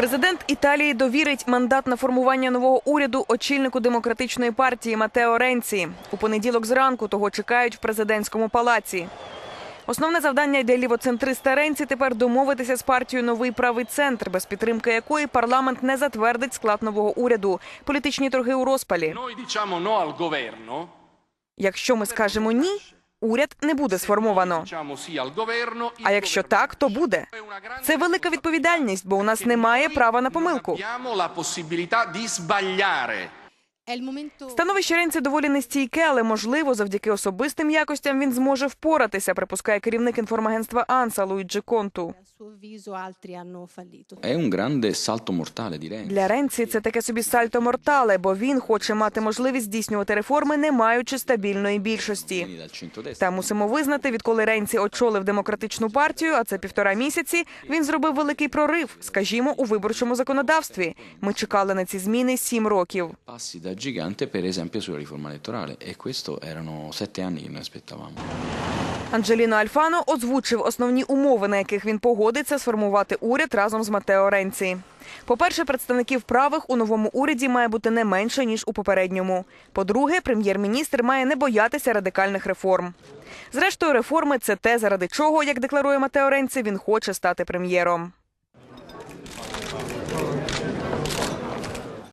Президент Італії довірить мандат на формування нового уряду очільнику демократичної партії Матео Ренці. У понеділок зранку того чекають в президентському палаці. Основне завдання для лівоцентриста Ренці тепер домовитися з партією новий правий центр, без підтримки якої парламент не затвердить склад нового уряду. Політичні торги у розпалі. Якщо ми скажемо ні, уряд не буде сформовано. А якщо так, то буде. Це велика відповідальність, бо у нас немає права на помилку. Momento Становище Ренці доволі нестійке, але можливо, завдяки особистим якостям він зможе впоратися, припускає керівник інформагентства Анса Луїджі Конту. Renzi. Для Ренці це таке собі сальто мортале, бо він хоче мати можливість здійснювати реформи, не маючи стабільної більшості. Та мусимо визнати, відколи Ренці очолив демократичну партію, а це півтора місяці. Він зробив великий прорив, скажімо, у виборчому законодавстві. Ми чекали на ці зміни сім років. Gigante, per esempio, sulla riforma elettorale. E questo erano sette anni che noi aspettavamo. Анджеліно Альфано озвучив основні умови, на яких він погодиться сформувати уряд разом з Матео Ренці. По-перше, представників правих у новому уряді має бути не менше ніж у попередньому. По-друге, прем'єр-міністр має не боятися радикальних реформ. Зрештою, реформи це те, заради чого, як декларує Матео Ренці, він хоче стати прем'єром.